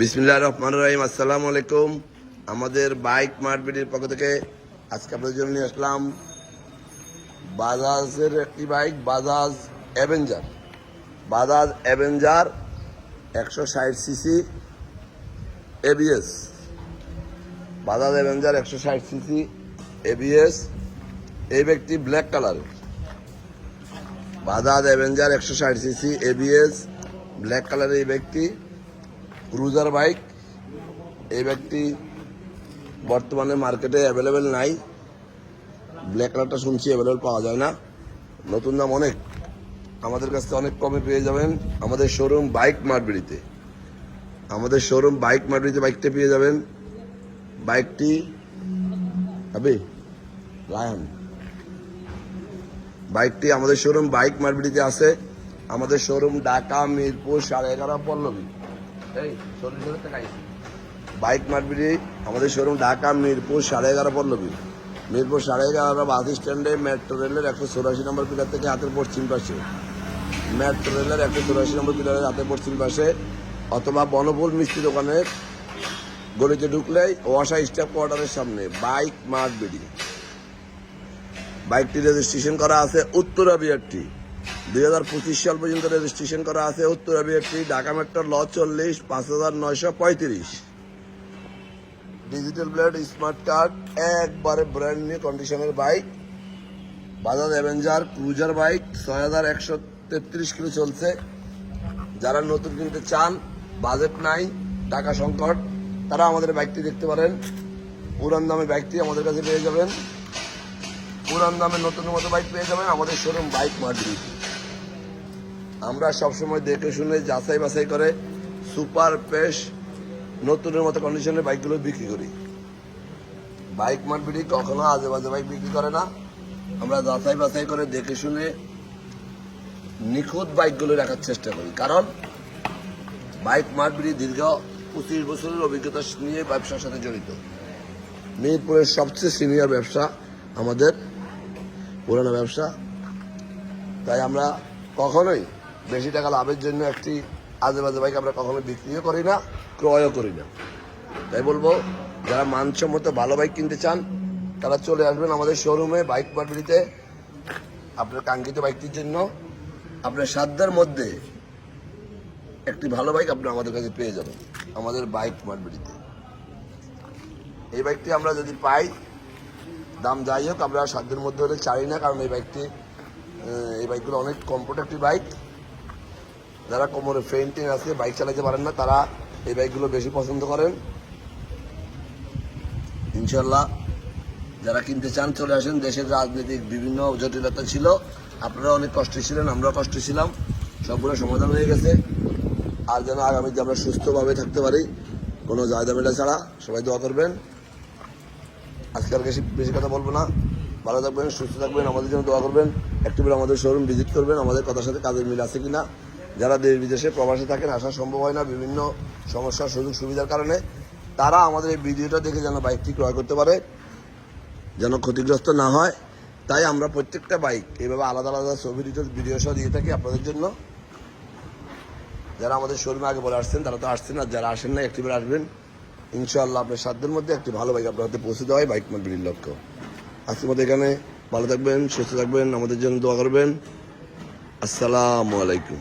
বিসমিল্লাহ রহমান রহিম। আসসালামু আলাইকুম আমাদের বাইক মার্কেটের পক্ষ থেকে আজকে আপনাদের জন্য নিয়ে আসলাম বাজাজের একটি bike, Bajaj Avenger. Bajaj Avenger একশো ষাট সিসি এবিএস বাজাজ অ্যাভেঞ্জার একশো ষাট সিসি এবিএস এই ব্যক্তি ব্ল্যাক কালারের। বাজাজ অ্যাভেঞ্জার একশো ষাট সিসি এবিএস ব্ল্যাক কালারের এই ব্যক্তি। ক্রুজার বাইক, এই ব্যক্তি বর্তমানে মার্কেটে অ্যাভেলেবেল নাই। ব্ল্যাক কালারটা শুনছি অ্যাভেলেবেল পাওয়া যায় না। নতুন দাম অনেক। আমাদের কাছে অনেক কমে পেয়ে যাবেন আমাদের শোরুম বাইক মার্বিড়িতে আমাদের শোরুম বাইক মার্বিড়িতে বাইকটা পেয়ে যাবেন। বাইকটি হবে লায়ন বাইকটি আমাদের শোরুম বাইক মার্বিড়িতে আছে। আমাদের শোরুম ঢাকা, মিরপুর, সাড়ে এগারো, পল্লবী। বাইক মার্বিড়ি আমাদের শোরুম ঢাকা, মিরপুর, সাড়ে এগারো পল্লবী। মিরপুর সাড়ে এগারো, বাস স্ট্যান্ডে, মেট্রো রেলের একশো চৌরাশি নম্বর পিলার থেকে হাতের পশ্চিম পাশে। মেট্রো রেলের একশো চৌরাশি নম্বর পিলারের হাতের পশ্চিম পাশে, অথবা বনফুল মিষ্টি দোকানের গলিতে ঢুকলেই ওয়াসা স্টাফ কোয়ার্টারের সামনে বাইক মার্বিড়ি বাইকটি রেজিস্ট্রেশন করা আছে উত্তরা বিআরটি। দুই হাজার পঁচিশ সাল পর্যন্ত রেজিস্ট্রেশন করা আছে উত্তরা বিআরটি ঢাকা মেট্রো, ল চল্লিশ, পাঁচ হাজার নয়শো পঁয়ত্রিশ। ডিজিটাল প্লেট স্মার্ট কার্ড, একবারে ব্র্যান্ড নিউ কন্ডিশনের bike Bajaj Avenger cruiser bike ছয় হাজার একশো তেত্রিশ কিলো চলছে। যারা নতুন কিনতে চান বাজেট নাই, টাকা সংকট, তারা আমাদের বাইকটি দেখতে পারেন। পুরান দামে বাইকটি আমাদের কাছে পেয়ে যাবেন। পুরান দামে নতুন মতো বাইক পেয়ে যাবেন, আমাদের শোরুম বাইক মার্কেট আমরা সবসময় দেখে শুনে, যাচাই বাছাই করে সুপার পেশ নতুনের মতো কন্ডিশনের বাইকগুলো বিক্রি করি। বাইক মার্কেটই কখনো আজে বাজে বাইক বিক্রি করে না। আমরা যাচাই বাছাই করে দেখে শুনে নিখুঁত বাইকগুলো রাখার চেষ্টা করি। কারণ বাইক মার্কেটই দীর্ঘ পঁচিশ বছরের অভিজ্ঞতা নিয়ে ব্যবসার সাথে জড়িত। মিরপুরের সবচেয়ে সিনিয়র ব্যবসা আমাদের, পুরানো ব্যবসা। তাই আমরা কখনোই বেশি টাকা লাভের জন্য একটি আজে বাজে বাইক আমরা কখনো বিক্রিও করি না, ক্রয়ও করি না। তাই বলব, যারা মানসম্মত ভালো বাইক কিনতে চান, তারা চলে আসবেন আমাদের শোরুমে বাইক মার্বিলিতে আপনার কাঙ্ক্ষিত বাইকটির জন্য। আপনার সাধ্যের মধ্যে একটি ভালো বাইক আপনি আমাদের কাছে পেয়ে যাবেন, আমাদের বাইক মার্বিলিতে এই বাইকটি আমরা যদি পাই, দাম যাই হোক, আমরা সাধ্যের মধ্যে হলে চাই না, কারণ এই বাইকটি এই বাইকগুলো অনেক কমফোর্ট বাইক। যারা কোমরে ফ্রেন্টিং আছে, বাইক চালাতে পারেন না, তারা এই বাইকগুলো বেশি পছন্দ করেন। ইনশাল্লাহ যারা কিনতে চান, চলে আসেন। দেশের রাজনৈতিক বিভিন্ন জটিলতা ছিল। আপনারা অনেক কষ্টে ছিলেন, আমরাও কষ্টে ছিলাম। সবগুলো সমাধান হয়ে গেছে। আর যেন আগামীতে আমরা সুস্থভাবে থাকতে পারি, কোনো জায়দামেলা ছাড়া সবাই দোয়া করবেন। আজকে আর বেশি কথা বলব না। ভালো থাকবেন, সুস্থ থাকবেন, আমাদের জন্য দোয়া করবেন। একটিবার আমাদের শোরুম ভিজিট করবেন, আমাদের কথার সাথে কাজের মিল আছে কিনা। যারা দেশ বিদেশে প্রবাসে থাকেন আসা সম্ভব হয় না, বিভিন্ন সমস্যা সুযোগ সুবিধার কারণে, তারা আমাদের এই ভিডিওটা দেখে যেন বাইকটি ক্রয় করতে পারে, যেন ক্ষতিগ্রস্ত না হয়। তাই আমরা প্রত্যেকটা বাইক এইভাবে আলাদা আলাদা ছবি ডিটেলস ভিডিও সহ দিয়ে থাকি আপনাদের জন্য। যারা আমাদের শোরুমে আগে বলে আসছেন, তারা তো আসছেন, আর যারা আসেন না একটিবার আসবেন। ইনশাআল্লাহ আপনার সাধ্যের মধ্যে একটি ভালো বাইক আপনার হাতে পৌঁছে দেওয়া হয় বাইক মার্বিলির লক্ষ্য। আজকের মধ্যে এখানে, ভালো থাকবেন, সুস্থ থাকবেন, আমাদের জন্য দোয়া করবেন। আসসালামু আলাইকুম।